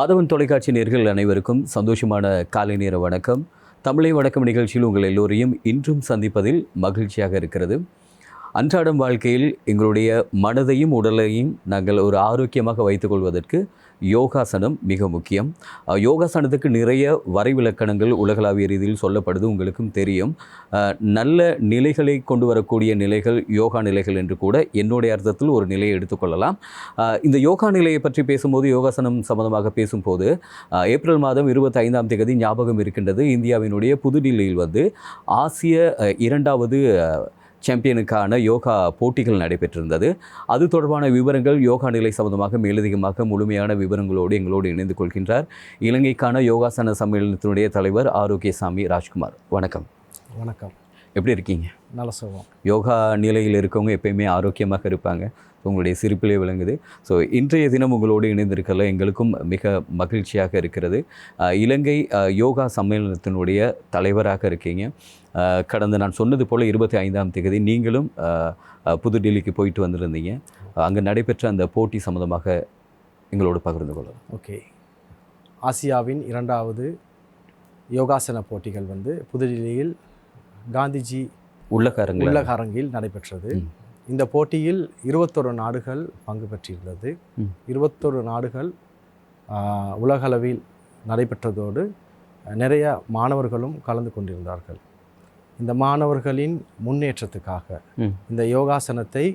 ஆதவன் தொலைக்காட்சி நேர்கள் அனைவருக்கும் சந்தோஷமான காலை நேர வணக்கம். தமிழை வணக்கம் நிகழ்ச்சியில் உங்கள் எல்லோரையும் இன்றும் சந்திப்பதில் மகிழ்ச்சியாக இருக்கிறது. அன்றாடம் வாழ்க்கையில் எங்களுடைய மனதையும் உடலையும் நாங்கள் ஒரு ஆரோக்கியமாக வைத்துக்கொள்வதற்கு யோகாசனம் மிக முக்கியம். யோகாசனத்துக்கு நிறைய வரைவிலக்கணங்கள் உலகளாவிய ரீதியில் சொல்லப்படுது உங்களுக்கும் தெரியும். நல்ல நிலைகளை கொண்டு வரக்கூடிய நிலைகள் யோகா நிலைகள் என்று கூட என்னுடைய அர்த்தத்தில் ஒரு நிலையை எடுத்துக்கொள்ளலாம். இந்த யோகா நிலையை பற்றி பேசும்போது யோகாசனம் சம்பந்தமாக பேசும்போது ஏப்ரல் மாதம் இருபத்தி ஐந்தாம் தேதி ஞாபகம் இருக்கின்றது. இந்தியாவினுடைய புதுடில்லியில் வந்து ஆசிய இரண்டாவது சாம்பியனுக்கான யோகா போட்டிகள் நடைபெற்றிருந்தது. அது தொடர்பான விவரங்கள் யோகா நிலை சம்பந்தமாக மேலதிகமாக முழுமையான விவரங்களோடு எங்களோடு இணைந்து கொள்கின்றார். இலங்கைக்கான யோகாசன சம்மேளனத்தினுடைய தலைவர் ஆரோக்கியசாமி ராஜ்குமார். வணக்கம். வணக்கம். எப்படி இருக்கீங்க? நல்ல சுகம். யோகா நிலையில் இருக்கவங்க எப்பயுமே ஆரோக்கியமாக இருப்பாங்க. உங்களுடைய சிரிப்பிலே விளங்குது. ஸோ இன்றைய தினம் உங்களோடு இணைந்திருக்கல எங்களுக்கும் மிக மகிழ்ச்சியாக இருக்கிறது. இலங்கை யோகா சம்மேளனத்தினுடைய தலைவராக இருக்கீங்க. கடந்த நான் சொன்னது போல் இருபத்தி ஐந்தாம் தேதி நீங்களும் புதுடில்லிக்கு போயிட்டு வந்திருந்தீங்க. அங்கே நடைபெற்ற அந்த போட்டி சம்மந்தமாக எங்களோடு பகிர்ந்து கொள்ளலாம் ஓகே. ஆசியாவின் இரண்டாவது யோகாசன போட்டிகள் வந்து புதுடில்லியில் காந்திஜி உள்ளக்காரங்கள உள்ளக அரங்கில் நடைபெற்றது. இந்த போட்டியில் இருபத்தொரு நாடுகள் பங்கு பெற்றிருந்தது. இருபத்தொரு நாடுகள் உலகளவில் நடைபெற்றதோடு நிறைய மாணவர்களும் கலந்து கொண்டிருந்தார்கள் இந்த மாணவர்களின் முன்னேற்றத்துக்காக. இந்த யோகாசனத்தை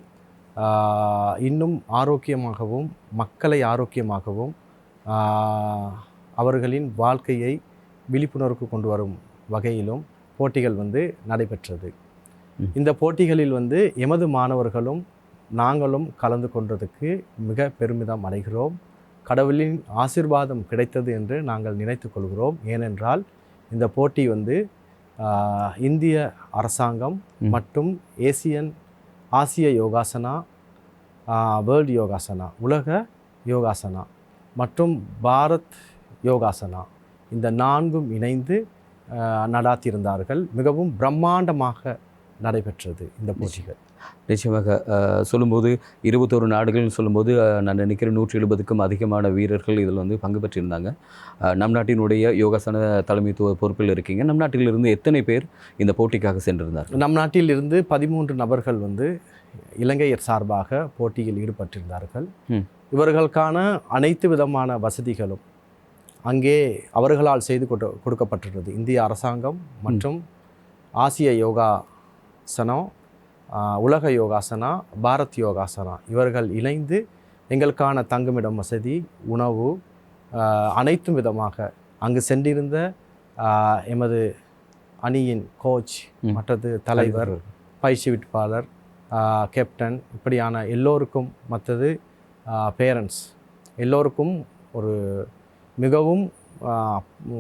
இன்னும் ஆரோக்கியமாகவும் மக்களை ஆரோக்கியமாகவும் அவர்களின் வாழ்க்கையை விழிப்புணர்வுக்கு கொண்டு வரும் வகையிலும் போட்டிகள் வந்து நடைபெற்றது. இந்த போட்டிகளில் வந்து எமது மாணவர்களும் நாங்களும் கலந்து கொண்டதுக்கு மிக பெருமிதம் அடைகிறோம் கடவுளின் ஆசிர்வாதம் கிடைத்தது என்று நாங்கள் நினைத்துக் கொள்கிறோம் ஏனென்றால் இந்த போட்டி வந்து இந்திய அரசாங்கம். மற்றும் ஏசியன் ஆசிய யோகாசனா வேர்ல்டு யோகாசனா உலக யோகாசனா மற்றும் பாரத் யோகாசனா இந்த நான்கும் இணைந்து நடாத்தியிருந்தார்கள் மிகவும் பிரம்மாண்டமாக நடைபெற்றது இந்த போட்டிகள். நிச்சயமாக சொல்லும்போது இருபத்தோரு நாடுகள்னு சொல்லும்போது நான் நினைக்கிறேன் நூற்றி எழுபதுக்கும் அதிகமான வீரர்கள் இதில் வந்து பங்கு பெற்றிருந்தாங்க. நம் நாட்டினுடைய யோகாசன தலைமைத்துவ பொறுப்பில் இருக்கீங்க. நம் நாட்டிலிருந்து எத்தனை பேர் இந்த போட்டிக்காக சென்றிருந்தார்கள்? நம் நாட்டில் இருந்து பதிமூன்று நபர்கள் வந்து இலங்கையர் சார்பாக போட்டியில் ஈடுபட்டிருந்தார்கள். இவர்களுக்கான அனைத்து விதமான வசதிகளும் அங்கே அவர்களால் செய்து கொடு கொடுக்கப்பட்டிருந்தது இந்திய அரசாங்கம் மற்றும் ஆசிய யோகாசனம் உலக யோகாசனா பாரத் யோகாசனா இவர்கள் இணைந்து எங்களுக்கான தங்குமிடம் வசதி உணவு அனைத்தும் விதமாக அங்கு சென்றிருந்த எமது அணியின் கோச். மற்றது தலைவர் பயிற்சிவிப்பாளர் கேப்டன் இப்படியான எல்லோருக்கும் மற்றது பேரண்ட்ஸ் எல்லோருக்கும் ஒரு மிகவும்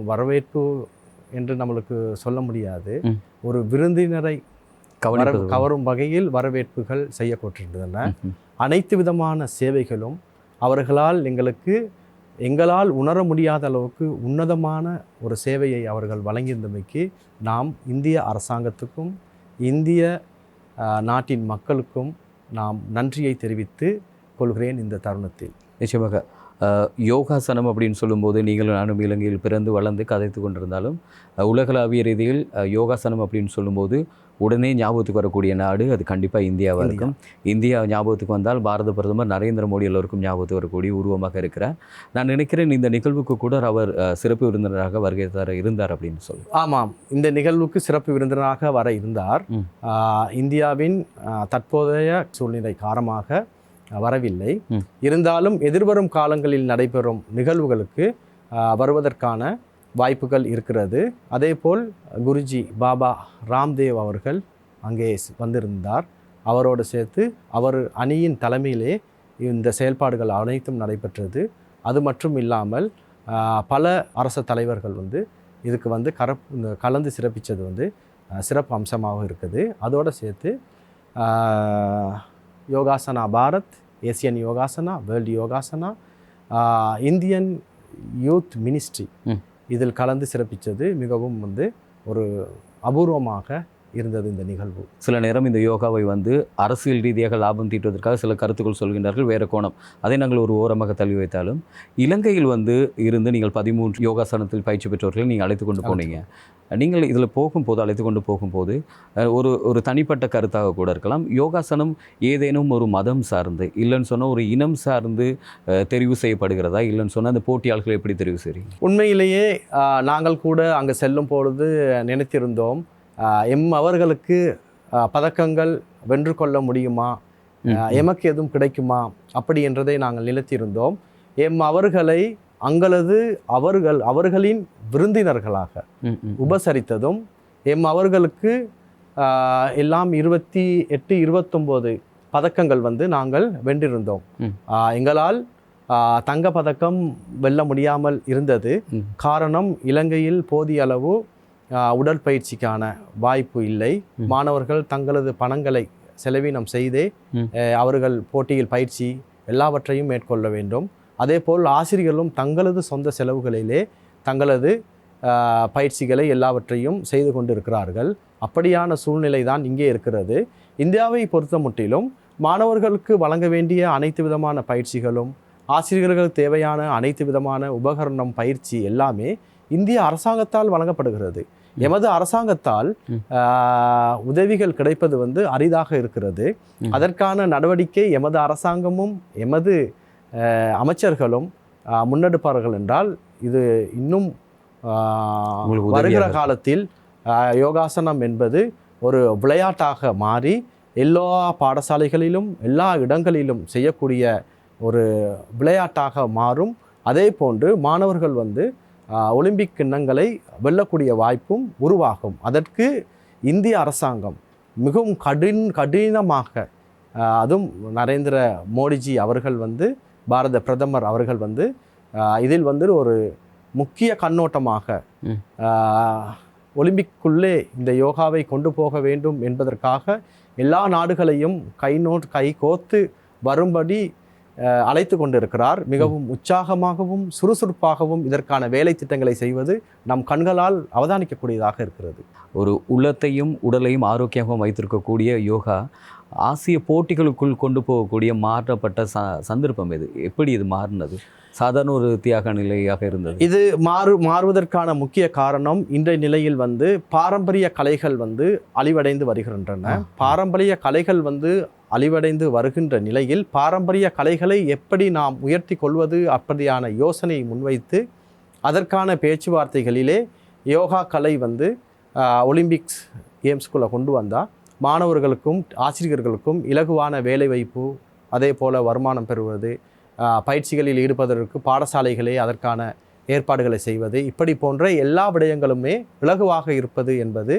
வரவேற்பு என்று நம்மளுக்கு சொல்ல முடியாது. ஒரு விருந்தினரை வர- கவனிப்பது கவரும் வகையில் வரவேற்புகள் செய்யப்பட்டிருந்தன. அனைத்து விதமான சேவைகளும் அவர்களால் எங்களுக்கு எங்களால் உணர முடியாத அளவுக்கு உன்னதமான ஒரு சேவையை அவர்கள் வழங்கியிருந்தமைக்கு நாம் இந்திய அரசாங்கத்துக்கும் இந்திய நாட்டின் மக்களுக்கும் நாம் நன்றியை தெரிவித்து கொள்கிறேன் இந்த தருணத்தில். நிச்சயமாக. யோகாசனம் அப்படின்னு சொல்லும்போது நீங்களும் நானும் இலங்கையில் பிறந்து வளர்ந்து கதைத்து கொண்டிருந்தாலும் உலகளாவிய ரீதியில் யோகாசனம் அப்படின்னு சொல்லும்போது உடனே ஞாபகத்துக்கு வரக்கூடிய நாடு அது கண்டிப்பாக இந்தியாவாக இந்தியா. இருக்கும். இந்தியா ஞாபகத்துக்கு வந்தால் பாரத பிரதமர் நரேந்திர மோடி எல்லோருக்கும் ஞாபகத்துக்கு வரக்கூடிய உருவமாக இருக்கிறார். நான் நினைக்கிறேன் இந்த நிகழ்வுக்கு கூட அவர் சிறப்பு விருந்தினராக வருகை தர இருந்தார் அப்படின்னு சொல்லி ஆமாம். இந்த நிகழ்வுக்கு சிறப்பு விருந்தினராக வர இருந்தார். இந்தியாவின் தற்போதைய சூழ்நிலை காரணமாக வரவில்லை. இருந்தாலும் எதிர்வரும் காலங்களில் நடைபெறும் நிகழ்வுகளுக்கு வருவதற்கான வாய்ப்புகள் இருக்கிறது. அதேபோல் குருஜி பாபா ராம்தேவ் அவர்கள் அங்கே வந்திருந்தார். அவரோடு சேர்த்து அவர் அணியின் தலைமையிலே இந்த செயல்பாடுகள் அனைத்தும் நடைபெற்றது. அது மட்டும் இல்லாமல் பல அரச தலைவர்கள் வந்து இதுக்கு வந்து கர கலந்து சிறப்பித்தது வந்து சிறப்பு அம்சமாக இருக்குது. அதோடு சேர்த்து Yogasana Bharat Asian Yogasana world Yogasana Indian youth ministry. இதில் கலந்து சிறப்பித்தது மிகவும் வந்து ஒரு அபூர்வமாக இருந்தது இந்த நிகழ்வு. சில நேரம் இந்த யோகாவை வந்து அரசியல் ரீதியாக லாபம் தீட்டுவதற்காக சில கருத்துக்கள் சொல்கின்றார்கள் வேறு கோணம். அதை நாங்கள் ஒரு ஓரமாக தள்ளி வைத்தாலும் இலங்கையில் வந்து இருந்து நீங்கள் பதிமூன்று யோகாசனத்தில் பயிற்சி பெற்றவர்களை நீங்கள் அழைத்து கொண்டு போனீங்க. நீங்கள் இதில் போகும்போது அழைத்து கொண்டு போகும்போது ஒரு ஒரு தனிப்பட்ட கருத்தாக கூட இருக்கலாம். யோகாசனம் ஏதேனும் ஒரு மதம் சார்ந்து இல்லைன்னு சொன்னால் ஒரு இனம் சார்ந்து தெரிவு செய்யப்படுகிறதா இல்லைன்னு சொன்னால் அந்த போட்டியாளர்களை எப்படி தெரிவு செய்றீங்க? உண்மையிலேயே நாங்கள் கூட அங்கே செல்லும் பொழுது நினைத்திருந்தோம். எம் அவர்களுக்கு பதக்கங்கள் வென்று கொள்ள முடியுமா? எமக்கு எதுவும் கிடைக்குமா? அப்படி என்றதை நாங்கள் நினைத்திருந்தோம் எம் அவர்களை அங்களது அவர்கள் அவர்களின் விருந்தினர்களாக. உபசரித்ததும் எம் அவர்களுக்கு எல்லாம் இருபத்தி எட்டு இருபத்தொம்போது பதக்கங்கள் வந்து நாங்கள் வென்றிருந்தோம். எங்களால் தங்க பதக்கம் வெல்ல முடியாமல் இருந்தது. காரணம் இலங்கையில் போதிய அளவு உடற்பயிற்சிக்கான வாய்ப்பு இல்லை. மாணவர்கள் தங்களது பணங்களை செலவினம் செய்தே அவர்கள் போட்டியில் பயிற்சி எல்லாவற்றையும் மேற்கொள்ள வேண்டும். அதேபோல் ஆசிரியர்களும் தங்களது சொந்த செலவுகளிலே தங்களது பயிற்சிகளை எல்லாவற்றையும் செய்து கொண்டிருக்கிறார்கள். அப்படியான சூழ்நிலை தான் இங்கே இருக்கிறது. இந்தியாவை பொறுத்த முற்றிலும் மாணவர்களுக்கு வழங்க வேண்டிய அனைத்து விதமான பயிற்சிகளும் ஆசிரியர்களுக்கு தேவையான அனைத்து விதமான உபகரணம் பயிற்சி எல்லாமே இந்திய அரசாங்கத்தால் வழங்கப்படுகிறது. எமது அரசாங்கத்தால் உதவிகள் கிடைப்பது வந்து அரிதாக இருக்கிறது. அதற்கான நடவடிக்கை எமது அரசாங்கமும் எமது அமைச்சர்களும் முன்னெடுப்பார்கள் என்றால் இது இன்னும் வருகிற. காலத்தில் யோகாசனம் என்பது ஒரு விளையாட்டாக மாறி எல்லா பாடசாலைகளிலும் எல்லா இடங்களிலும் செய்யக்கூடிய ஒரு விளையாட்டாக மாறும் அதே போன்று மாணவர்கள் வந்து ஒலிம்பிக் கிண்ணங்களை வெல்லக்கூடிய வாய்ப்பும் உருவாகும். அதற்கு இந்திய அரசாங்கம் மிகவும் கடின் கடினமாக அதுவும் நரேந்திர மோடிஜி அவர்கள் வந்து பாரத பிரதமர் அவர்கள் வந்து இதில் வந்து ஒரு முக்கிய கண்ணோட்டமாக ஒலிம்பிக்குள்ளே இந்த யோகாவை கொண்டு போக வேண்டும் என்பதற்காக எல்லா நாடுகளையும் கை நோ கை கோத்து வரும்படி அழைத்து கொண்டிருக்கிறார். மிகவும் உற்சாகமாகவும் சுறுசுறுப்பாகவும் இதற்கான வேலை திட்டங்களை செய்வது நம் கண்களால் அவதானிக்கக்கூடியதாக இருக்கிறது. ஒரு உள்ளத்தையும் உடலையும் ஆரோக்கியமாக வைத்திருக்கக்கூடிய யோகா ஆசிய போட்டிகளுக்குள் கொண்டு போகக்கூடிய மாற்றப்பட்ட ச சந்தர்ப்பம் இது எப்படி இது மாறினது? சாதாரண ஒரு தியாக நிலையாக இருந்தது. இது மாறு மாறுவதற்கான முக்கிய காரணம் இன்றைய நிலையில் வந்து பாரம்பரிய கலைகள் வந்து அழிவடைந்து வருகின்றன. பாரம்பரிய கலைகள் வந்து அழிவடைந்து வருகின்ற நிலையில் பாரம்பரிய கலைகளை எப்படி நாம் உயர்த்தி கொள்வது அப்படியான யோசனையை முன்வைத்து அதற்கான பேச்சுவார்த்தைகளிலே யோகா கலை வந்து ஒலிம்பிக்ஸ் கேம்ஸ்குள்ளே கொண்டு வந்தால் மாணவர்களுக்கும் ஆசிரியர்களுக்கும் இலகுவான வேலைவாய்ப்பு அதே போல் வருமானம் பெறுவது பயிற்சிகளில் ஈடுபடுவதற்கு பாடசாலைகளே அதற்கான ஏற்பாடுகளை செய்வது இப்படி போன்ற எல்லா விடயங்களுமே இலகுவாக இருப்பது என்பது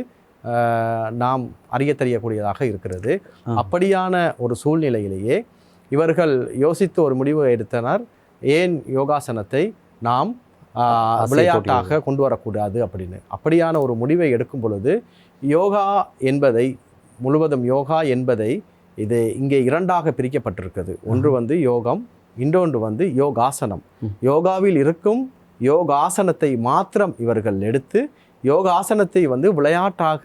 நாம் அறிய தெரியக்கூடியதாக இருக்கிறது. அப்படியான ஒரு சூழ்நிலையிலேயே இவர்கள் யோசித்து ஒரு முடிவு எடுத்தனர். ஏன் யோகாசனத்தை நாம் விளையாட்டாக கொண்டு வரக்கூடாது அப்படின்னு. அப்படியான ஒரு முடிவை எடுக்கும் பொழுது யோகா என்பதை முழுவதும் யோகா என்பதை இது இங்கே இரண்டாக பிரிக்கப்பட்டிருக்கிறது. ஒன்று வந்து யோகம் இன்னொன்று வந்து யோகாசனம். யோகாவில் இருக்கும் யோகாசனத்தை மாத்திரம் இவர்கள் எடுத்து யோகாசனத்தை வந்து விளையாட்டாக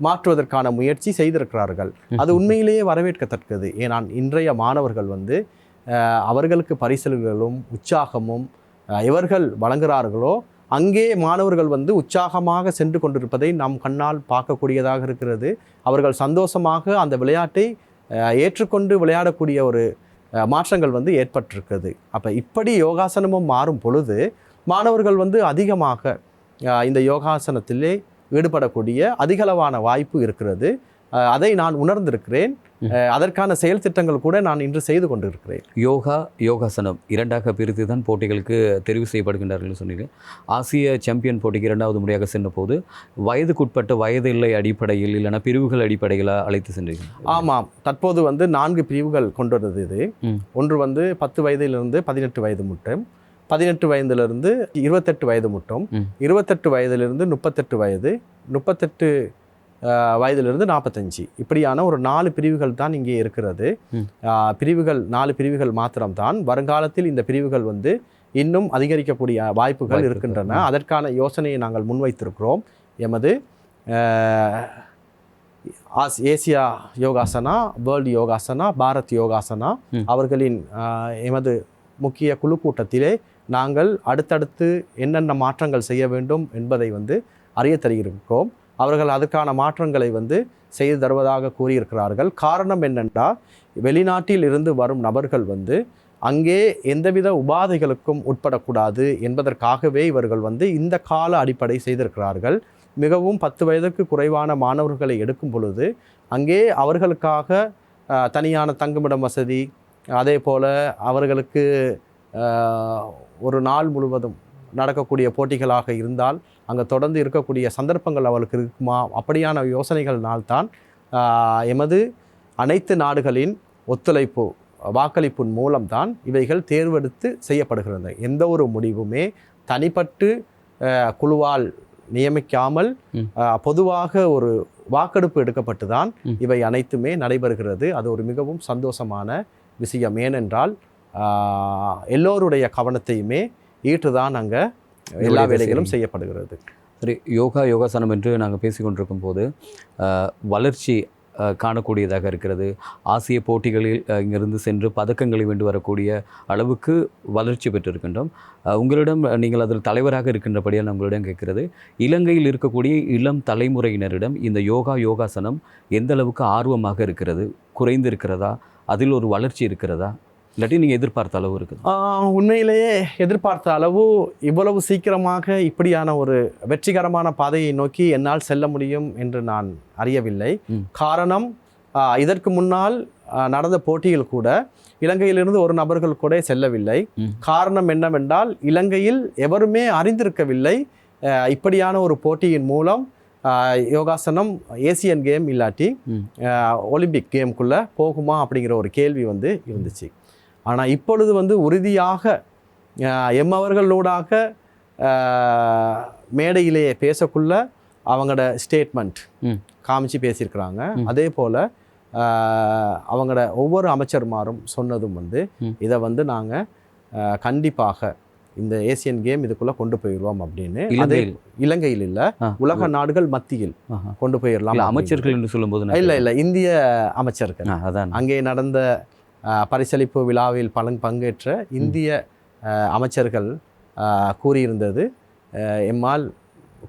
மாற்றுவதற்கான முயற்சி செய்திருக்கிறார்கள். அது உண்மையிலேயே வரவேற்கத்தக்கது. ஏனால் இன்றைய மாணவர்கள் வந்து அவர்களுக்கு பரிசல்களும் உற்சாகமும் அஹ், எவர்கள் வழங்குகிறார்களோ அங்கே மாணவர்கள் வந்து உற்சாகமாக சென்று கொண்டிருப்பதை நாம் கண்ணால் பார்க்கக்கூடியதாக இருக்கிறது. அவர்கள் சந்தோஷமாக அந்த விளையாட்டை ஏற்றுக்கொண்டு விளையாடக்கூடிய ஒரு மாற்றங்கள் வந்து ஏற்பட்டிருக்கிறது அப்போ இப்படி யோகாசனமும் மாறும் பொழுது மாணவர்கள் வந்து அதிகமாக இந்த யோகாசனத்திலே ஈடுபடக்கூடிய அதிகளவான வாய்ப்பு இருக்கிறது. அதை நான் உணர்ந்திருக்கிறேன். அதற்கான செயல் திட்டங்கள் கூட நான் இன்று செய்து கொண்டிருக்கிறேன். யோகா யோகாசனம் இரண்டாக பிரித்து தான் போட்டிகளுக்கு தெரிவு செய்யப்படுகின்றார்கள் சொன்னீங்க. ஆசிய சாம்பியன் போட்டிக்கு இரண்டாவது முறையாக சென்ற போது வயதுக்குட்பட்ட வயது இல்லை அடிப்படையில் இல்லைன்னா பிரிவுகள் அடிப்படையில் அழைத்து சென்றீங்க. ஆமாம். தற்போது வந்து நான்கு பிரிவுகள் கொண்டுள்ளது இது. ம். ஒன்று வந்து பத்து வயதிலிருந்து பதினெட்டு வயது முட்டம். பதினெட்டு வயதிலிருந்து இருபத்தெட்டு வயது முட்டம். இருபத்தெட்டு வயதிலிருந்து முப்பத்தெட்டு வயது முப்பத்தெட்டு வயதிலிருந்து நாற்பத்தஞ்சு இப்படியான ஒரு நாலு பிரிவுகள் தான் இங்கே இருக்கிறது. பிரிவுகள் நாலு பிரிவுகள் மாத்திரம்தான். வருங்காலத்தில் இந்த பிரிவுகள் வந்து இன்னும் அதிகரிக்கக்கூடிய வாய்ப்புகள் இருக்கின்றன. அதற்கான யோசனையை நாங்கள் முன்வைத்திருக்கிறோம். எமது as Asia Yogasana world Yogasana Bharat Yogasana. அவர்களின் எமது முக்கிய குழு கூட்டத்திலே நாங்கள் அடுத்தடுத்து என்னென்ன மாற்றங்கள் செய்ய வேண்டும் என்பதை வந்து அறிய தருகிறோம். அவர்கள் அதற்கான மாற்றங்களை வந்து செய்து தருவதாக கூறியிருக்கிறார்கள். காரணம் என்னென்றால் வெளிநாட்டில் இருந்து வரும் நபர்கள் வந்து அங்கே எந்தவித உபாதைகளுக்கும் உட்படக்கூடாது என்பதற்காகவே இவர்கள் வந்து இந்த கால அடிப்படை செய்திருக்கிறார்கள். மிகவும் பத்து வயதுக்கு குறைவான மாணவர்களை எடுக்கும் பொழுது அங்கே அவர்களுக்காக தனியான தங்குமிடம் வசதி அதே போல் அவர்களுக்கு ஒரு நாள் முழுவதும் நடக்கக்கூடிய போட்டிகளாக இருந்தால் அங்கே தொடர்ந்து இருக்கக்கூடிய சந்தர்ப்பங்கள் அவர்களுக்கு இருக்குமா? அப்படியான யோசனைகள்னால்தான் எமது அனைத்து நாடுகளின் ஒத்துழைப்பு வாக்களிப்பின் மூலம்தான் இவைகள் தேர்வெடுத்து செய்யப்படுகிறது. எந்த ஒரு முடிவுமே தனிப்பட்டு குழுவால் நியமிக்காமல் பொதுவாக ஒரு வாக்கெடுப்பு எடுக்கப்பட்டு தான். இவை அனைத்துமே நடைபெறுகிறது. அது ஒரு மிகவும் சந்தோஷமான விஷயம். ஏனென்றால் எல்லோருடைய கவனத்தையுமே ஈற்றுதான் அங்கே எல்லா வேலைகளும். செய்யப்படுகிறது. சரி யோகா யோகாசனம் என்று நாங்கள் பேசிக்கொண்டிருக்கும் போது வளர்ச்சி காணக்கூடியதாக இருக்கிறது. ஆசிய போட்டிகளில் இங்கிருந்து சென்று பதக்கங்களை வென்று வரக்கூடிய அளவுக்கு வளர்ச்சி பெற்றிருக்கின்றோம். உங்களிடம் நீங்கள் அதில் தலைவராக இருக்கின்றபடியால் நான் உங்களிடம் கேட்கிறது இலங்கையில் இருக்கக்கூடிய இளம் தலைமுறையினரிடம் இந்த யோகா யோகாசனம் எந்த அளவுக்கு ஆர்வமாக இருக்கிறது குறைந்து இருக்கிறதா அதில் ஒரு வளர்ச்சி இருக்கிறதா இல்லாட்டி நீங்கள் எதிர்பார்த்த அளவு இருக்குது. உண்மையிலேயே எதிர்பார்த்த அளவு இவ்வளவு சீக்கிரமாக இப்படியான ஒரு வெற்றிகரமான பாதையை நோக்கி என்னால் செல்ல முடியும் என்று நான் அறியவில்லை. காரணம் இதற்கு முன்னால் நடந்த போட்டியில் கூட இலங்கையிலிருந்து ஒரு நபர்கள் கூட செல்லவில்லை. காரணம் என்னவென்றால் இலங்கையில் எவருமே அறிந்திருக்கவில்லை. இப்படியான ஒரு போட்டியின் மூலம் யோகாசனம் ஏசியன் கேம் இல்லாட்டி ஒலிம்பிக் கேம்குள்ளே போகுமா அப்படிங்கிற ஒரு கேள்வி வந்து இருந்துச்சு. ஆனால் இப்பொழுது வந்து உறுதியாக ஆஹ் எம்மவர்களோடாக ஆஹ் மேடையிலேயே பேசக்குள்ள அவங்களோட ஸ்டேட்மெண்ட். காமிச்சு பேசியிருக்கிறாங்க. அதே போல் அவங்களோட ஒவ்வொரு அமைச்சர்மாரும் சொன்னதும் வந்து. இதை வந்து நாங்கள் கண்டிப்பாக இந்த ஏசியன் கேம் இதுக்குள்ளே கொண்டு போயிடுவோம் அப்படின்னு இலங்கையில் இல்லை உலக நாடுகள் மத்தியில். கொண்டு போயிடலாம் அமைச்சர்கள் என்று சொல்லும்போது இல்லை இல்லை இந்திய அமைச்சர்கள் அதான் அங்கே நடந்த பரிசளிப்பு விழாவில் பலன் பங்கேற்ற இந்திய அமைச்சர்கள் கூறியிருந்தது. எம்மால்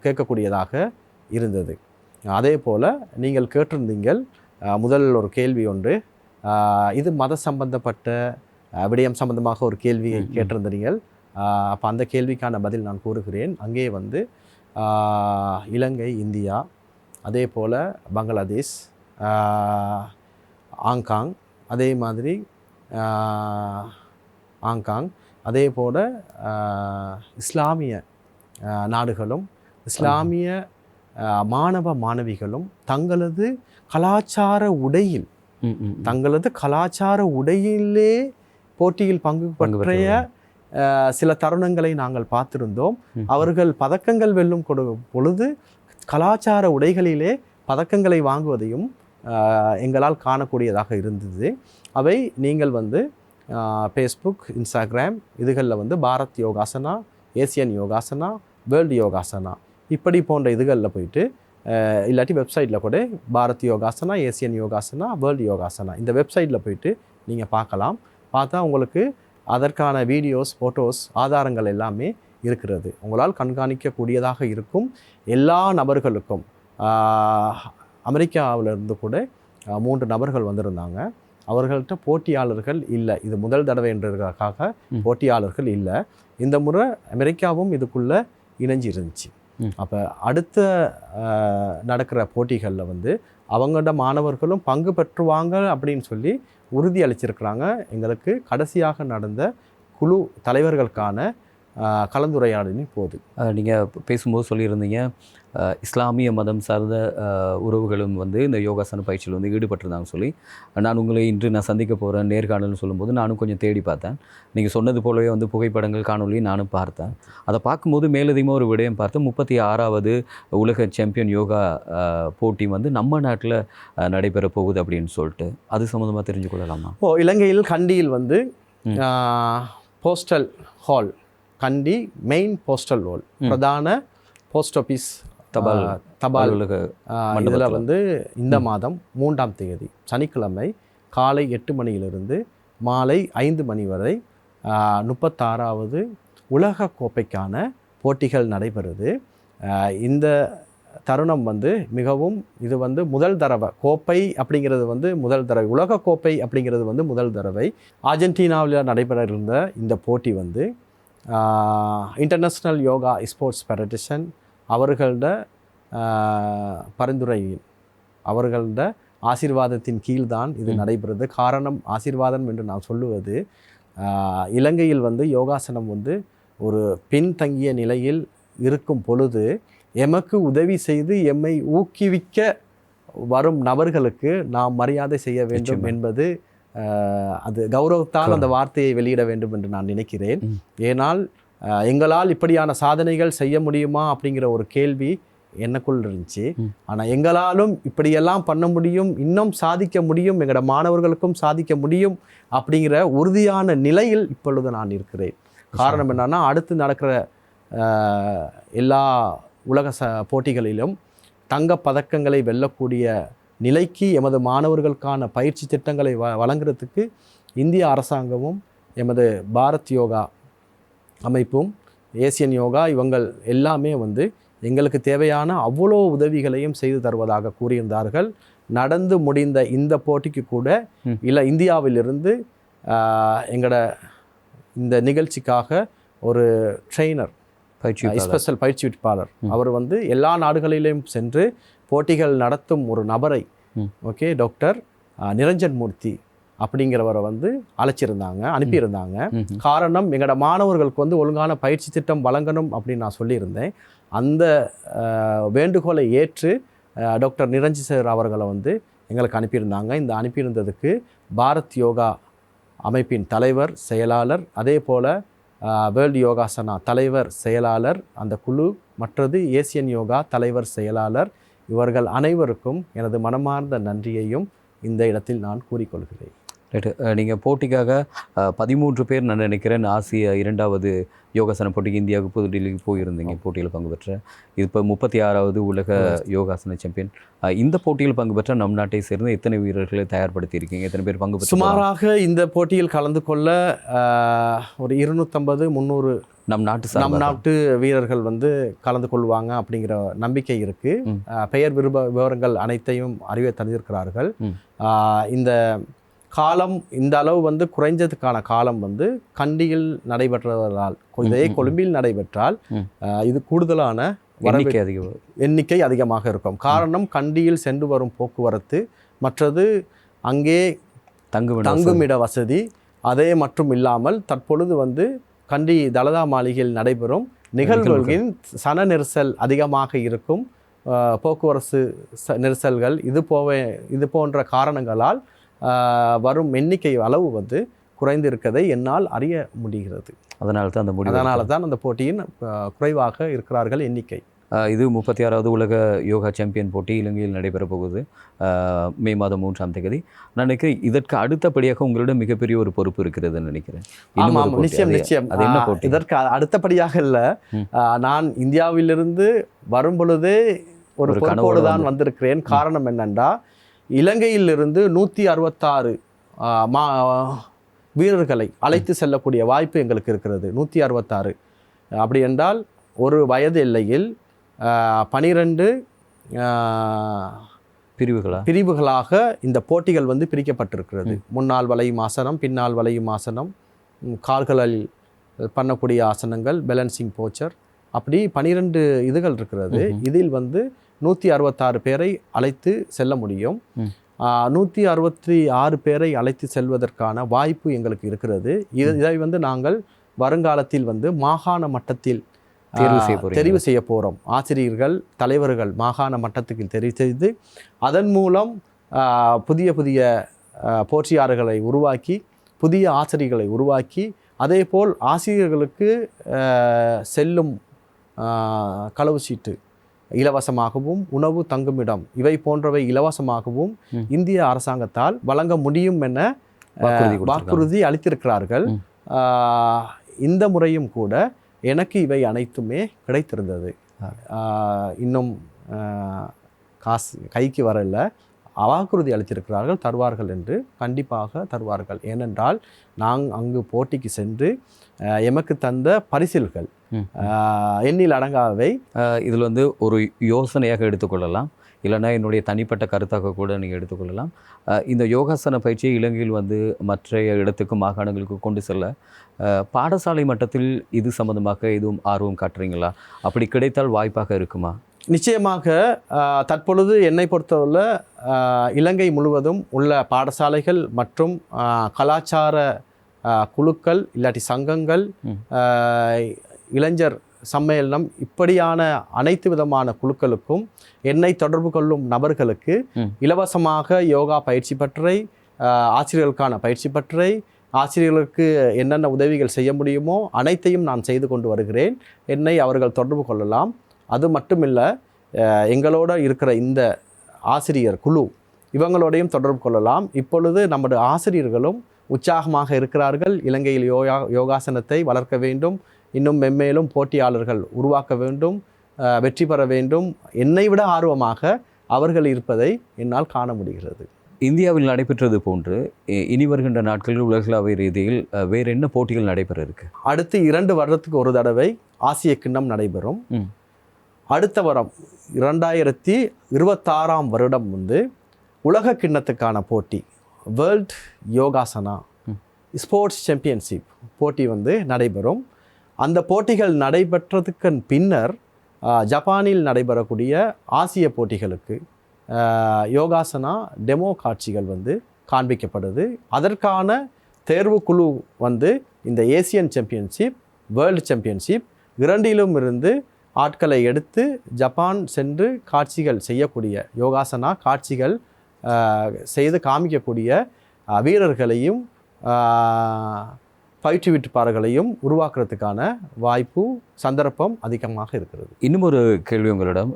கேட்கக்கூடியதாக இருந்தது. அதே போல் நீங்கள் கேட்டிருந்தீங்கள் முதல் ஒரு கேள்வி ஒன்று. இது மத சம்பந்தப்பட்ட விடயம் சம்பந்தமாக ஒரு கேள்வியை. கேட்டிருந்தீர்கள். அப்போ அந்த கேள்விக்கான பதில் நான் கூறுகிறேன். அங்கே வந்து இலங்கை இந்தியா அதே போல் பங்களாதேஷ் ஆங்காங் அதே மாதிரி ஆஹ், ஆங்காங் அதே போல் இஸ்லாமிய நாடுகளும் இஸ்லாமிய மாணவ மாணவிகளும் தங்களது கலாச்சார உடையில். தங்களது கலாச்சார உடையிலே போட்டியில் பங்கு பற்றிய சில தருணங்களை நாங்கள் பார்த்திருந்தோம். அவர்கள் பதக்கங்கள் வெல்லும் கொடு பொழுது கலாச்சார உடைகளிலே பதக்கங்களை வாங்குவதையும் எங்களால் காணக்கூடியதாக இருந்தது. அவை நீங்கள் வந்து ஃபேஸ்புக் இன்ஸ்டாகிராம் இதுகளில் வந்து பாரத் யோகாசனா ஏசியன் யோகாசனா வேர்ல்டு யோகாசனா இப்படி போன்ற இதுகளில் போயிட்டு இல்லாட்டி வெப்சைட்டில் கூட பாரத் யோகாசனா ஏசியன் யோகாசனா வேர்ல்டு யோகாசனா இந்த வெப்சைட்டில் போயிட்டு நீங்கள் பார்க்கலாம். பார்த்தா உங்களுக்கு அதற்கான வீடியோஸ் ஃபோட்டோஸ் ஆதாரங்கள் எல்லாமே இருக்கிறது. உங்களால் கண்காணிக்கக்கூடியதாக இருக்கும். எல்லா நபர்களுக்கும் அமெரிக்காவிலிருந்து கூட மூன்று நபர்கள் வந்திருந்தாங்க. அவர்கள்ட்ட போட்டியாளர்கள் இல்லை. இது முதல் தடவை என்றதுக்காக. போட்டியாளர்கள் இல்லை. இந்த முறை அமெரிக்காவும் இதுக்குள்ளே இணைஞ்சு இருந்துச்சு. அப்போ அடுத்த நடக்கிற போட்டிகளில் வந்து அவங்களோட மாணவர்களும் பங்கு பெற்றுவாங்க அப்படின்னு சொல்லி உறுதி அளிச்சிருக்கிறாங்க. எங்களுக்கு கடைசியாக நடந்த குழு தலைவர்களுக்கான கலந்துரையாடலின் போது அஹ், நீங்க பேசும்போது சொல்லியிருந்தீங்க இஸ்லாமிய மதம் சார்ந்த உறவுகளும் வந்து இந்த யோகாசன பயிற்சியில் வந்து ஈடுபட்டிருந்தாங்க சொல்லி நான் உங்களை இன்று நான் சந்திக்க போகிறேன் நேர்காணல்னு சொல்லும்போது நானும் கொஞ்சம் தேடி பார்த்தேன். நீங்கள் சொன்னது போலவே வந்து புகைப்படங்கள் காணொளி நானும் பார்த்தேன். அதை பார்க்கும்போது மேலதிகமாக ஒரு விடயம் பார்த்தேன். முப்பத்தி ஆறாவது உலக சாம்பியன் யோகா போட்டி வந்து நம்ம நாட்டில் நடைபெற போகுது அப்படின்னு சொல்லிட்டு அது சம்மந்தமாக தெரிஞ்சு கொள்ளலாமா? ஓ இலங்கையில் கண்டியில் வந்து. Postal hall Kandy main postal ம். பிரதான போஸ்ட் ஆஃபீஸ் தபால் தபால் இதில். வந்து இந்த மாதம் மூன்றாம் தேதி சனிக்கிழமை காலை எட்டு மணியிலிருந்து மாலை ஐந்து மணி வரை முப்பத்தாறாவது உலக கோப்பைக்கான போட்டிகள் நடைபெறுது இந்த தருணம் வந்து மிகவும் இது வந்து முதல் தடவை கோப்பை அப்படிங்கிறது வந்து முதல் தடவை உலக கோப்பை அப்படிங்கிறது வந்து முதல் தடவை அர்ஜென்டினாவில் நடைபெற இருந்த இந்த போட்டி வந்து இன்டர்நேஷ்னல் யோகா ஸ்போர்ட்ஸ் ஃபெடரேஷன் அவர்களோட ஆஹ், பரிந்துரையில் அவர்களோட ஆசீர்வாதத்தின் கீழ்தான் இது ம். நடைபெறுது காரணம் ஆசீர்வாதம் என்று நான் சொல்லுவது இலங்கையில் வந்து யோகாசனம் வந்து ஒரு பின்தங்கிய நிலையில் இருக்கும் பொழுது எமக்கு உதவி செய்து எம்மை ஊக்குவிக்க வரும் நபர்களுக்கு நாம் மரியாதை செய்ய வேண்டும். என்பது அது கௌரவத்தால் அந்த வார்த்தையை வெளியிட வேண்டும் என்று நான் நினைக்கிறேன். ஏனால் எங்களால் இப்படியான சாதனைகள் செய்ய முடியுமா அப்படிங்கிற ஒரு கேள்வி எனக்குள் இருந்துச்சு. ஆனால் எங்களாலும் இப்படியெல்லாம் பண்ண முடியும் இன்னும் சாதிக்க முடியும் எங்களோட மாணவர்களுக்கும் சாதிக்க முடியும் அப்படிங்கிற உறுதியான நிலையில் இப்பொழுது நான் இருக்கிறேன். காரணம் என்னன்னா அடுத்து நடக்கிற எல்லா உலக ச போட்டிகளிலும் தங்கப் பதக்கங்களை வெல்லக்கூடிய நிலைக்கு எமது மாணவர்களுக்கான பயிற்சி திட்டங்களை வ வழங்குறதுக்கு இந்திய அரசாங்கமும் எமது பாரத் யோகா அமைப்பும் ஏசியன் யோகா இவங்கள் எல்லாமே வந்து எங்களுக்கு தேவையான அவ்வளோ உதவிகளையும் செய்து தருவதாக கூறியிருந்தார்கள் நடந்து முடிந்த இந்த போட்டிக்கு கூட. இல்லை இந்தியாவிலிருந்து எங்களோட இந்த நிகழ்ச்சிக்காக ஒரு ட்ரெயினர் பயிற்சி ஸ்பெஷல் பயிற்சிப்பாளர் ம். அவர் வந்து எல்லா நாடுகளிலும் சென்று போட்டிகள் நடத்தும் ஒரு நபரை. ஓகே டாக்டர் நிரஞ்சன் மூர்த்தி அப்படிங்கிறவரை வந்து அழைச்சிருந்தாங்க அனுப்பியிருந்தாங்க. காரணம் எங்களோட மாணவர்களுக்கு வந்து ஒழுங்கான பயிற்சி திட்டம் வழங்கணும் அப்படின்னு நான் சொல்லியிருந்தேன். அந்த வேண்டுகோளை ஏற்று டாக்டர் நிரஞ்சி சார் அவர்களை வந்து எங்களுக்கு அனுப்பியிருந்தாங்க. இந்த அனுப்பியிருந்ததுக்கு பாரத் யோகா அமைப்பின் தலைவர் செயலாளர் அதே போல் வேர்ல்டு யோகாசனா தலைவர் செயலாளர் அந்த குழு மற்றது ஏசியன் யோகா தலைவர் செயலாளர் இவர்கள் அனைவருக்கும் எனது மனமார்ந்த நன்றியையும் இந்த இடத்தில் நான் கூறிக்கொள்கிறேன். ரைட்டு நீங்கள் போட்டிக்காக பதிமூன்று பேர் நான் நினைக்கிறேன் ஆசிய இரண்டாவது யோகாசன போட்டிக்கு இந்தியாவுக்கு புதுடில்லிக்கு போயிருந்தீங்க. போட்டியில் பங்கு பெற்ற. இது இப்போ முப்பத்தி ஆறாவது உலக யோகாசன சாம்பியன் இந்த போட்டியில் பங்கு பெற்ற நம் நாட்டை சேர்ந்த எத்தனை வீரர்களை தயார்படுத்தி இருக்கீங்க எத்தனை பேர் பங்கு பெற்று சுமாராக இந்த போட்டியில் கலந்து கொள்ள ஒரு இருநூத்தம்பது முந்நூறு நம் நாட்டு நம் நாட்டு வீரர்கள் வந்து கலந்து கொள்வாங்க அப்படிங்கிற நம்பிக்கை இருக்கு. ம். ஆஹ், பெயர் விரும்ப விவரங்கள் அனைத்தையும் அறிவை. ஆஹ், இந்த காலம் இந்த அளவு வந்து குறைஞ்சதுக்கான காலம் வந்து கண்டியில் நடைபெற்றதால் இதே. கொழும்பில் நடைபெற்றால் இது கூடுதலான எண்ணிக்கை அதிகம் எண்ணிக்கை அதிகமாக இருக்கும். காரணம் கண்டியில் சென்று வரும் போக்குவரத்து மற்றது அங்கே தங்குமிட தங்குமிட வசதி அதே மற்றும் இல்லாமல் தற்பொழுது வந்து கண்டி தலதா மாளிகையில் நடைபெறும். நிகழ்வுகளின் சன நெரிசல் அதிகமாக இருக்கும். போக்குவரத்து நெரிசல்கள் இது போக இது போன்ற காரணங்களால் வரும் எண்ணிக்கை அளவு வந்து குறைந்திருக்கதை என்னால் அறிய முடிகிறது. அதனால தான் அந்த முடிவு அதனால தான் அந்த போட்டியின் குறைவாக இருக்கிறார்கள் எண்ணிக்கை. இது முப்பத்தி ஆறாவது உலக யோகா சாம்பியன் போட்டி இலங்கையில் நடைபெற போகுது. மே மாதம் மூன்றாம் தேதி. நான் நினைக்கிறேன் இதற்கு அடுத்தபடியாக உங்களிடம் மிகப்பெரிய ஒரு பொறுப்பு இருக்கிறதுன்னு நினைக்கிறேன். ஆமாம். நிச்சயம் நிச்சயம்? இதற்கு அடுத்தபடியாக இல்லை. நான் இந்தியாவிலிருந்து வரும் பொழுதே ஒரு பொறுப்போடு கனவோடு தான் வந்திருக்கிறேன். காரணம் என்னென்றா இலங்கையிலிருந்து நூற்றி அறுபத்தாறு மா வீரர்களை அழைத்து செல்லக்கூடிய வாய்ப்பு எங்களுக்கு இருக்கிறது. நூற்றி அறுபத்தாறு அப்படி என்றால் ஒரு வயது எல்லையில் பனிரெண்டு பிரிவுகளா? பிரிவுகளாக இந்த போட்டிகள் வந்து பிரிக்கப்பட்டிருக்கிறது. முன்னால் வளையும் ஆசனம் பின்னால் வளையும் ஆசனம் கால்களில் பண்ணக்கூடிய ஆசனங்கள் பேலன்சிங் போச்சர். அப்படி பனிரெண்டு இதுகள் இருக்கிறது. இதில் வந்து நூற்றி அறுபத்தாறு பேரை அழைத்து செல்ல முடியும். நூற்றி அறுபத்தி ஆறு பேரை அழைத்து செல்வதற்கான வாய்ப்பு எங்களுக்கு இருக்கிறது இது- இதை வந்து நாங்கள் வருங்காலத்தில் வந்து மாகாண மட்டத்தில் தேர்வு செய்ய போறீங்களா? தெரிவு செய்ய போகிறோம் ஆசிரியர்கள் தலைவர்கள் மாகாண மட்டத்துக்கு தெரிவு செய்து அதன் மூலம் புதிய புதிய போற்றியாளர்களை உருவாக்கி புதிய ஆசிரியர்களை உருவாக்கி அதேபோல் ஆசிரியர்களுக்கு ஆ, செல்லும் களவு சீட்டு இலவசமாகவும் உணவு தங்குமிடம். இவை போன்றவை இலவசமாகவும். இந்திய அரசாங்கத்தால் வழங்க முடியும் என வாக்குறுதி அளித்திருக்கிறார்கள். இந்த முறையும் கூட எனக்கு இவை அனைத்துமே கிடைத்திருந்தது. ஆஹ், இன்னும் காசு கைக்கு வரல. வாக்குறுதி அளித்திருக்கிறார்கள் தருவார்கள் என்று கண்டிப்பாக தருவார்கள். ஏனென்றால் நாங் அங்கு போட்டிக்கு சென்று எமக்கு தந்த பரிசில்கள் எண்ணில் அடங்காவை இதில் வந்து ஒரு யோசனையாக எடுத்துக்கொள்ளலாம். இல்லைன்னா என்னுடைய தனிப்பட்ட கருத்தாக கூட நீங்கள் எடுத்துக்கொள்ளலாம். இந்த யோகாசன பயிற்சியை இலங்கையில் வந்து மற்ற இடத்துக்கு மாகாணங்களுக்கு கொண்டு செல்ல பாடசாலை மட்டத்தில் இது சம்பந்தமாக எதுவும் ஆர்வம் காட்டுறீங்களா? அப்படி கிடைத்தால் வாய்ப்பாக இருக்குமா? நிச்சயமாக தற்பொழுது என்னை பொறுத்தவரை இலங்கை முழுவதும் உள்ள பாடசாலைகள் மற்றும் கலாச்சார குழுக்கள் இல்லாட்டி சங்கங்கள் இளைஞர் சம்மேளனம் இப்படியான அனைத்து விதமான குழுக்களுக்கும் என்னை தொடர்பு கொள்ளும் நபர்களுக்கு. இலவசமாக யோகா பயிற்சி பற்றை ஆசிரியர்களுக்கான பயிற்சி பற்றை ஆசிரியர்களுக்கு என்னென்ன உதவிகள் செய்ய முடியுமோ அனைத்தையும் நான் செய்து கொண்டு வருகிறேன். என்னை அவர்கள் தொடர்பு கொள்ளலாம். அது மட்டுமில்ல அஹ், எங்களோட இருக்கிற இந்த ஆசிரியர் குழு இவங்களோடையும் தொடர்பு கொள்ளலாம். இப்பொழுது நமது ஆசிரியர்களும் உற்சாகமாக இருக்கிறார்கள். இலங்கையில் யோகா யோகாசனத்தை வளர்க்க வேண்டும். இன்னும் மென்மேலும் போட்டியாளர்கள் உருவாக்க வேண்டும் வெற்றி பெற வேண்டும். என்னை விட ஆர்வமாக அவர்கள் இருப்பதை என்னால் காண முடிகிறது. இந்தியாவில் நடைபெற்றது போன்று இனி வருகின்ற நாட்களில் உலகளாவிய ரீதியில் வேறு என்ன போட்டிகள் நடைபெற இருக்கு? அடுத்து இரண்டு வருடத்துக்கு ஒரு தடவை ஆசிய கிண்ணம் நடைபெறும். அடுத்த வாரம் இரண்டாயிரத்தி இருபத்தாறாம் வருடம் வந்து உலக கிண்ணத்துக்கான போட்டி வேர்ல்ட் யோகாசனா. ஸ்போர்ட்ஸ் சாம்பியன்ஷிப் போட்டி வந்து நடைபெறும் அந்த போட்டிகள் நடைபெற்றதுக்கு பின்னர் ஜப்பானில் நடைபெறக்கூடிய ஆசிய போட்டிகளுக்கு யோகாசனா டெமோ காட்சிகள் வந்து காண்பிக்கப்படுது அதற்கான தேர்வுக்குழு வந்து இந்த ஏசியன் சாம்பியன்ஷிப் வேர்ல்டு சாம்பியன்ஷிப் இரண்டிலும் இருந்து ஆட்களை எடுத்து ஜப்பான் சென்று காட்சிகள் செய்யக்கூடிய யோகாசனா காட்சிகள் செய்து காமிக்கக்கூடிய வீரர்களையும் ஆஹ், பயிற்றுவிப்பாளர்களையும் உருவாக்குறதுக்கான வாய்ப்பு சந்தர்ப்பம் அதிகமாக இருக்கிறது. இன்னும் ஒரு கேள்வி உங்களிடம்.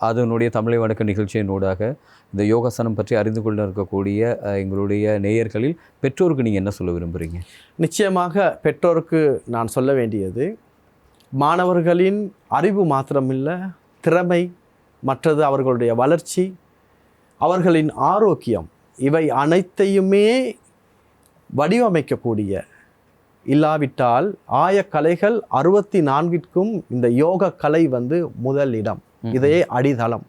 அதனுடைய தமிழை வணக்க நிகழ்ச்சியின் ஊடாக இந்த யோகாசனம் பற்றி அறிந்து கொள்ள இருக்கக்கூடிய எங்களுடைய நேயர்களில் பெற்றோருக்கு நீங்கள் என்ன சொல்ல விரும்புகிறீங்க நிச்சயமாக பெற்றோருக்கு நான் சொல்ல வேண்டியது மாணவர்களின் அறிவு மாத்திரமில்லை திறமை மற்றது அவர்களுடைய வளர்ச்சி அவர்களின் ஆரோக்கியம் இவை அனைத்தையுமே வடிவமைக்கக்கூடிய இல்லாவிட்டால் ஆயக்கலைகள் அறுபத்தி நான்கிற்கும் இந்த யோக கலை வந்து முதல் இடம் இதே அடித்தளம்.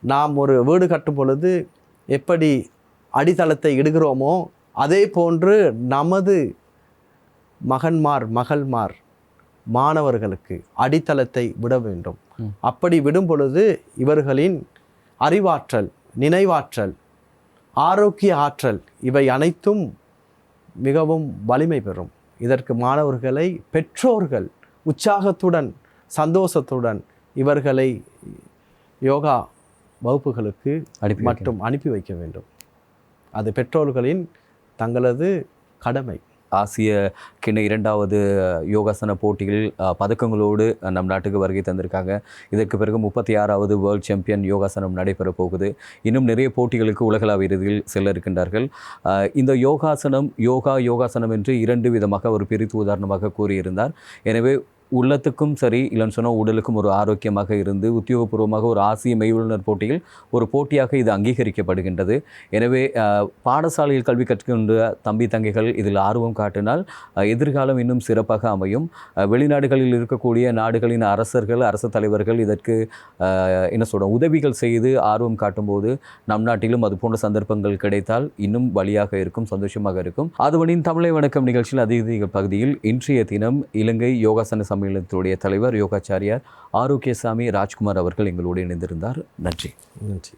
நாம் ஒரு வீடு கட்டும் பொழுது எப்படி அடித்தளத்தை இடுகிறோமோ அதே போன்று நமது மகன்மார் மகள்மார் மாணவர்களுக்கு அடித்தளத்தை விட வேண்டும். அப்படி விடும் பொழுது இவர்களின் அறிவாற்றல் நினைவாற்றல் ஆரோக்கிய ஆற்றல் இவை அனைத்தும் மிகவும் வலிமை பெறும். இதற்கு மாணவர்களை பெற்றோர்கள் உற்சாகத்துடன் சந்தோஷத்துடன் இவர்களை யோகா வகுப்புகளுக்கு மட்டும் அனுப்பி வைக்க வேண்டும். அது பெற்றோர்களின் தங்களது கடமை. ஆசிய கிண்ண இரண்டாவது யோகாசன போட்டியில் பதக்கங்களோடு நம் நாட்டுக்கு வருகை தந்திருக்காங்க. இதற்கு பிறகு முப்பத்தி ஆறாவது வேர்ல்ட் சாம்பியன் யோகாசனம் நடைபெற போகுது. இன்னும் நிறைய போட்டிகளுக்கு உலகளாவிய இறுதியில் செல்ல இருக்கின்றார்கள். இந்த யோகாசனம் யோகா யோகாசனம் என்று இரண்டு விதமாக ஒரு பிரித்து உதாரணமாக கூறியிருந்தார். எனவே உள்ளத்துக்கும் சரி இல்லைன்னு சொன்னால் உடலுக்கும் ஒரு ஆரோக்கியமாக இருந்து உத்தியோகபூர்வமாக ஒரு ஆசிய மெய்வல்லுநர் போட்டியில் ஒரு போட்டியாக இது அங்கீகரிக்கப்படுகின்றது. எனவே பாடசாலையில் கல்வி கற்கின்ற தம்பி தங்கைகள் இதில் ஆர்வம் காட்டினால் எதிர்காலம் இன்னும் சிறப்பாக அமையும். வெளிநாடுகளில் இருக்கக்கூடிய நாடுகளின் அரசர்கள் அரசு தலைவர்கள் இதற்கு என்ன சொல்கிறோம் உதவிகள் செய்து ஆர்வம் காட்டும்போது நம் நாட்டிலும் அது போன்ற சந்தர்ப்பங்கள் கிடைத்தால் இன்னும் வழியாக இருக்கும் சந்தோஷமாக இருக்கும். அதுவனின் தமிழை வணக்கம் நிகழ்ச்சியில் அதிக பகுதியில் இன்றைய தினம் இலங்கை யோகாசன சம்மேளனத்துடைய தலைவர் யோகாச்சாரியார் ஆரோக்கியசாமி ராஜ்குமார் அவர்கள் எங்களோடு இணைந்திருந்தார். நன்றி. நன்றி.